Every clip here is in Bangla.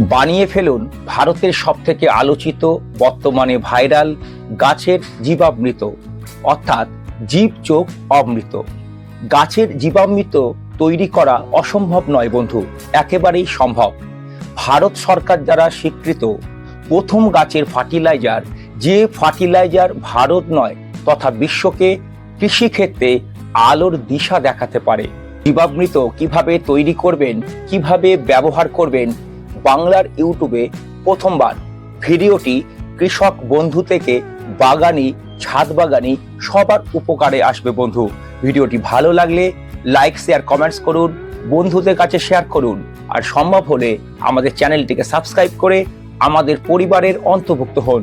বানিয়ে ফেলুন ভারতের সবথেকে আলোচিত, বর্তমানে ভাইরাল গাছের জীবামৃত, অর্থাৎ জীব চোখ অমৃত। গাছের জীবামৃত তৈরি করা অসম্ভব নয় বন্ধু, একেবারেই সম্ভব। ভারত সরকার দ্বারা স্বীকৃত প্রথম গাছের ফার্টিলাইজার, যে ফার্টিলাইজার ভারত নয়, তথা বিশ্বকে কৃষিক্ষেত্রে আলোর দিশা দেখাতে পারে। জীবামৃত কীভাবে তৈরি করবেন, কীভাবে ব্যবহার করবেন বাংলার ইউটিউবে প্রথমবার। ভিডিওটি কৃষক বন্ধু থেকে বাগানি, ছাদ বাগানি সবার উপকারে আসবে বন্ধু। ভিডিওটি ভালো লাগলে লাইক শেয়ার কমেন্টস করুন, বন্ধুদের কাছে শেয়ার করুন। আর সম্ভব হলে আমাদের চ্যানেলটিকে সাবস্ক্রাইব করে আমাদের পরিবারের অন্তর্ভুক্ত হন।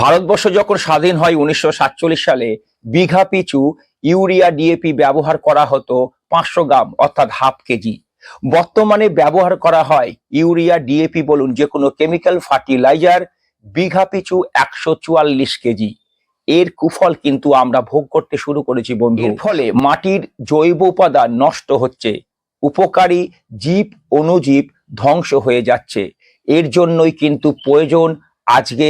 ভারতবর্ষ যখন স্বাধীন হয় উনিশশো সাতচল্লিশ সালে, বিঘা পিছু ইউরিয়া ডিএপি ব্যবহার করা হতো পাঁচশো গ্রাম, অর্থাৎ হাফ কেজি। বর্তমানে ব্যবহার করা হয় ইউরিয়া ডিএপি বলুন যে কোনো কেমিক্যাল ফার্টিলাইজার বিঘা পিছু একশো চুয়াল্লিশ কেজি। এর কুফল কিন্তু আমরা ভোগ করতে শুরু করেছি বন্ধু। ফলে মাটির জৈব উপাদান নষ্ট হচ্ছে উপকারী জীব অনুজীব ধ্বংস হয়ে যাচ্ছে। এর জন্যই কিন্তু প্রয়োজন আজকে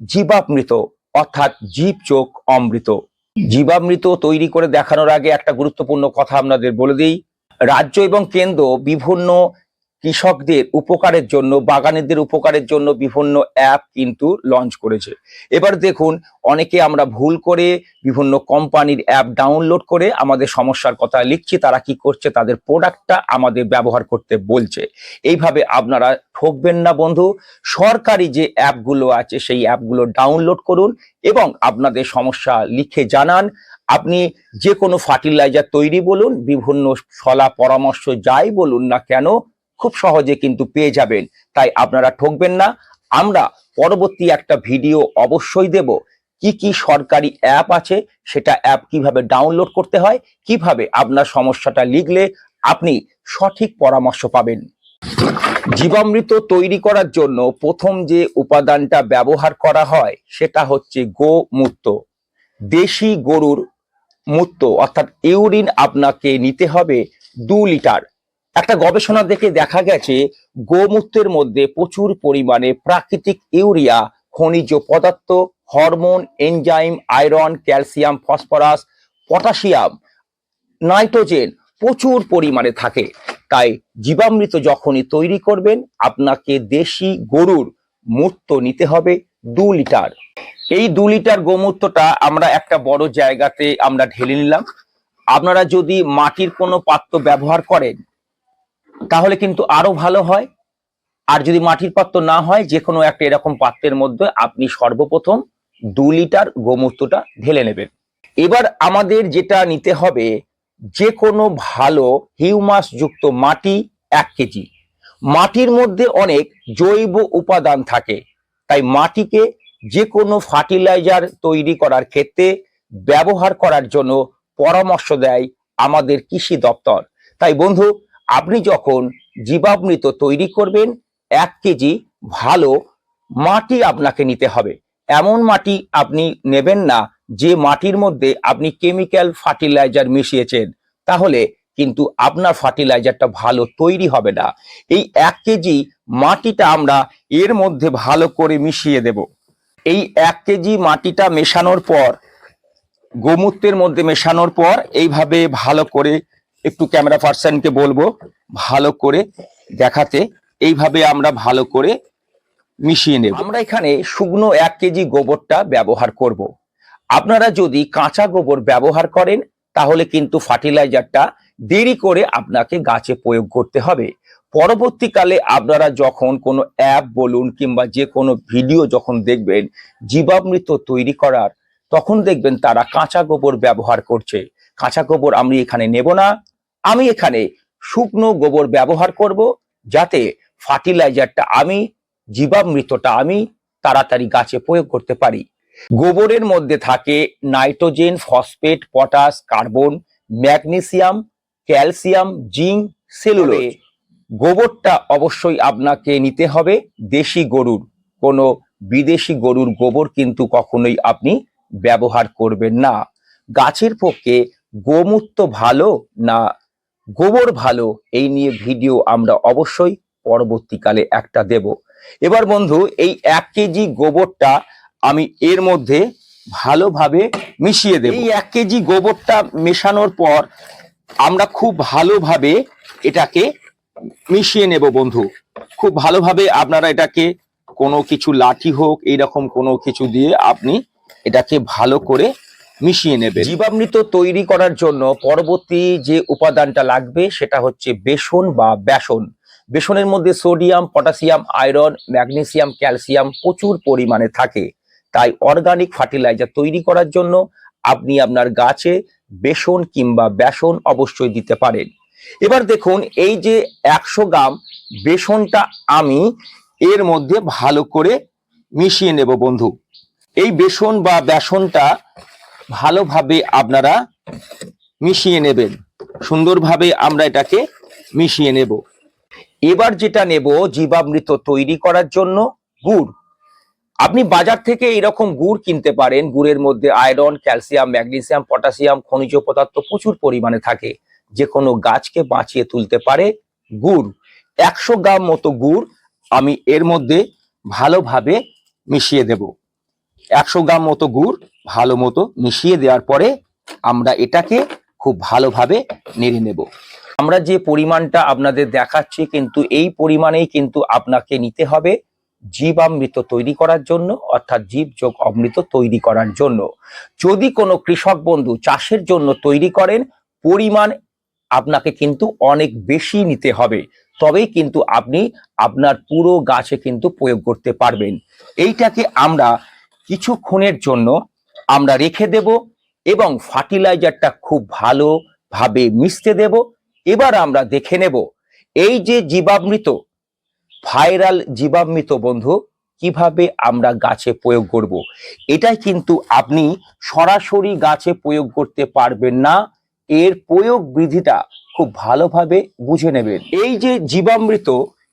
জীবামৃত অর্থাৎ জীব চোখ অমৃত। জীবামৃত তৈরি করে দেখানোর আগে একটা গুরুত্বপূর্ণ কথা আপনাদের বলে দিই। রাজ্য এবং কেন্দ্র বিভিন্ন কৃষকদের উপকারের জন্য, বাগানীদের উপকারের জন্য বিভিন্ন অ্যাপ কিন্তু লঞ্চ করেছে। এবার দেখুন, অনেকে আমরা ভুল করে বিভিন্ন কোম্পানির অ্যাপ ডাউনলোড করে আমাদের সমস্যার কথা লিখছি, তারা কি করছে? তাদের প্রোডাক্টটা আমাদের ব্যবহার করতে বলছে। এইভাবে আপনারা ঠকবেন না বন্ধু। সরকারি যে অ্যাপগুলো আছে, সেই অ্যাপগুলো ডাউনলোড করুন এবং আপনাদের সমস্যা লিখে জানান। আপনি যে কোনো ফার্টিলাইজার তৈরি বলুন, বিভিন্ন সলা পরামর্শ যাই বলুন না কেন খুব সহজে কিন্তু পেয়ে যাবেন। তাই আপনারা ঠকবেন না। আমরা পরবর্তী একটা ভিডিও অবশ্যই দেব। কি কি সরকারি অ্যাপ আছে, সেটা অ্যাপ কীভাবে ডাউনলোড করতে হয়, কীভাবে আপনার সমস্যাটা লিখলে আপনি সঠিক পরামর্শ পাবেন। জীবামৃত তৈরি করার জন্য প্রথম যে উপাদানটা ব্যবহার করা হয়, সেটা হচ্ছে গোমূত্র। দেশি গরুর মূত্র, অর্থাৎ ইউরিন আপনাকে নিতে হবে দু লিটার। একটা গবেষণা দেখে দেখা গেছে, গোমূত্রের মধ্যে প্রচুর পরিমাণে প্রাকৃতিক ইউরিয়া, খনিজ পদার্থ, hormone, enzyme, iron, calcium, phosphorus, potassium, nitrogen প্রচুর পরিমাণে থাকে। তাই জীবামৃত যখনই তৈরি করবেন, আপনাকে দেশি গরুর মূত্র নিতে হবে দু লিটার। এই দু লিটার গোমূত্রটা আমরা একটা বড় জায়গাতে আমরা ঢেলে নিলাম। আপনারা যদি মাটির কোনো পাত্র ব্যবহার করেন তাহলে কিন্তু আরও ভালো হয়। আর যদি মাটির পাত্র না হয় যে কোনো একটা এরকম পাত্রের মধ্যে আপনি সর্বপ্রথম দু লিটার গোমূত্রটা ঢেলে নেবেন। এবার আমাদের যেটা নিতে হবে যে কোনো ভালো হিউমাস যুক্ত মাটি এক কেজি। মাটির মধ্যে অনেক জৈব উপাদান থাকে, তাই মাটিকে যে কোনো ফার্টিলাইজার তৈরি করার ক্ষেত্রে ব্যবহার করার জন্য পরামর্শ দেয় আমাদের কৃষি দপ্তর। তাই বন্ধু আপনি যখন জীবামৃত তৈরি করবেন, এক কেজি ভালো মাটি আপনাকে নিতে হবে। এমন মাটি আপনি নেবেন না, যে মাটির মধ্যে আপনি কেমিক্যাল ফার্টিলাইজার মিশিয়েছেন। তাহলে কিন্তু আপনার ফার্টিলাইজারটা ভালো তৈরি হবে না। এই এক কেজি মাটিটা আমরা এর মধ্যে ভালো করে মিশিয়ে দেব। এই এক কেজি মাটিটা মেশানোর পর, গোমূত্রের মধ্যে মেশানোর পর, এইভাবে ভালো করে একটু ক্যামেরা পার্সনকে বলব, ভালো করে দেখাতে, এইভাবে আমরা ভালো করে মিশিয়ে নেব। আমরা এখানে শুকনো এক কেজি গোবরটা ব্যবহার করব। আপনারা যদি কাঁচা গোবর ব্যবহার করেন, তাহলে কিন্তু ফার্টিলাইজারটা দেরি করে আপনাকে গাছে প্রয়োগ করতে হবে। পরবর্তীকালে আপনারা যখন কোনো অ্যাপ বলুন কিংবা যে কোনো ভিডিও যখন দেখবেন, জীবামৃত তৈরি করার, তখন দেখবেন তারা কাঁচা গোবর ব্যবহার করছে। কাঁচা গোবর আমি এখানে নেব না। আমি এখানে শুকনো গোবর ব্যবহার করব যাতে ফার্টিলাইজারটা আমি জীবামৃতটা আমি তাড়াতাড়ি গাছে প্রয়োগ করতে পারি। গোবরের মধ্যে থাকে nitrogen phosphate potash carbon magnesium calcium zinc cellulose. গোবরটা অবশ্যই আপনাকে নিতে হবে দেশি গরুর। কোনো বিদেশি গরুর গোবর কিন্তু কখনোই আপনি ব্যবহার করবেন না। গাছের পক্ষে গোমূত্র ভালো না গোবর ভালো, এই নিয়ে ভিডিও আমরা অবশ্যই পরবর্তীকালে একটা দেব। এবার বন্ধু, এই এক কেজি গোবরটা আমি এর মধ্যে ভালোভাবে মিশিয়ে দেব। এই এক কেজি গোবরটা মেশানোর পর আমরা খুব ভালোভাবে এটাকে মিশিয়ে নেব বন্ধু। খুব ভালোভাবে আপনারা এটাকে কোনো কিছু লাঠি হোক, এইরকম কোনো কিছু দিয়ে আপনি এটাকে ভালো করে মিশিয়ে নেবেন। জীবামৃত তৈরি করার জন্য পরবর্তী যে উপাদানটা লাগবে সেটা হচ্ছে বেসন বা বেসন। বেসনের মধ্যে sodium, potassium, iron, magnesium, calcium প্রচুর পরিমাণে থাকে। তাই অর্গানিক ফার্টিলাইজার তৈরি করার জন্য আপনি আপনার গাছে বেসন কিংবা বেসন অবশ্যই দিতে পারেন। এবার দেখুন, এই যে একশো গ্রাম বেসনটা আমি এর মধ্যে ভালো করে মিশিয়ে নেব বন্ধু। এই বেসন বা বেসনটা ভালোভাবে আপনারা মিশিয়ে নেবেন। সুন্দরভাবে আমরা এটাকে মিশিয়ে নেব। এবার যেটা নেব, জীবামৃত তৈরি করার জন্য গুড়। আপনি বাজার থেকে এরকম গুড় কিনতে পারেন। গুড়ের মধ্যে আয়রন, ক্যালসিয়াম, ম্যাগনেসিয়াম, পটাশিয়াম, খনিজ পদার্থ প্রচুর পরিমাণে থাকে। যে কোনো গাছকে বাঁচিয়ে তুলতে পারে গুড়। একশো গ্রাম মতো গুড় আমি এর মধ্যে ভালোভাবে মিশিয়ে দেব। একশো গ্রাম মতো গুড় ভালো মতো মিশিয়ে দেওয়ার পরে আমরা এটাকে খুব ভালোভাবে নেড়ে নেব। আমরা যে পরিমাণটা আপনাদের দেখাচ্ছি কিন্তু এই পরিমাণেই কিন্তু আপনাকে নিতে হবে জীব অমৃত তৈরি করার জন্য, অর্থাৎ জীব যোগ অমৃত তৈরি করার জন্য। যদি কোনো কৃষক বন্ধু চাষের জন্য তৈরি করেন, পরিমাণ আপনাকে কিন্তু অনেক বেশি নিতে হবে। তবেই কিন্তু আপনি আপনার পুরো গাছে কিন্তু প্রয়োগ করতে পারবেন। এইটাকে আমরা কিছুক্ষণের জন্য আমরা রেখে দেব এবং ফার্টিলাইজারটা খুব ভালোভাবে মিশতে দেব। এবার আমরা দেখে নেব, এই যে জীবামৃত, ভাইরাল জীবামৃত বন্ধু, কীভাবে আমরা গাছে প্রয়োগ করব। এটাই কিন্তু আপনি সরাসরি গাছে প্রয়োগ করতে পারবেন না। এর প্রয়োগ বিধিটা খুব ভালোভাবে বুঝে নেবেন। এই যে জীবামৃত,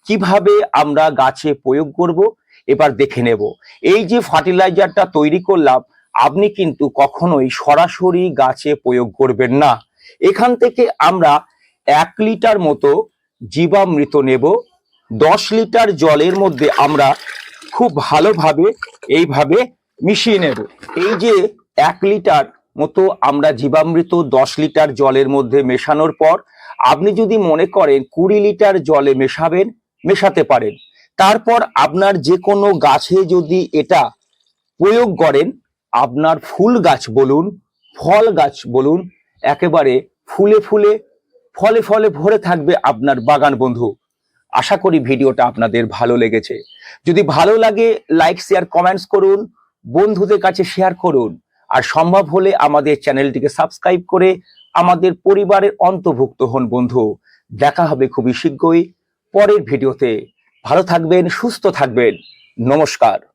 কীভাবে আমরা গাছে প্রয়োগ করব, এবার দেখে নেব। এই যে ফার্টিলাইজারটা তৈরি করলাম আপনি কিন্তু কখনোই সরাসরি গাছে প্রয়োগ করবেন না। এখান থেকে আমরা এক লিটার মতো জীবামৃত নেব। দশ লিটার জলের মধ্যে আমরা খুব ভালোভাবে এইভাবে মিশিয়ে নেব। এই যে এক লিটার মতো আমরা জীবামৃত দশ লিটার জলের মধ্যে মেশানোর পর, আপনি যদি মনে করেন কুড়ি লিটার জলে মেশাবেন, মেশাতে পারেন। তারপর আপনার যে কোনো গাছে যদি এটা প্রয়োগ করেন আপনার ফুল গাছ বলুন, ফল গাছ বলুন, একেবারে ফুলে ফুলে, ফলে ফলে ভরে থাকবে আপনার বাগান বন্ধু। আশা করি ভিডিওটা আপনাদের ভালো লেগেছে। যদি ভালো লাগে, লাইক, শেয়ার, কমেন্টস করুন, বন্ধুদের কাছে শেয়ার করুন। আর সম্ভব হলে আমাদের চ্যানেলটিকে সাবস্ক্রাইব করে আমাদের পরিবারের অন্তর্ভুক্ত হন বন্ধু। দেখা হবে খুবই শীঘ্রই পরের ভিডিওতে। ভালো থাকবেন, সুস্থ থাকবেন। নমস্কার।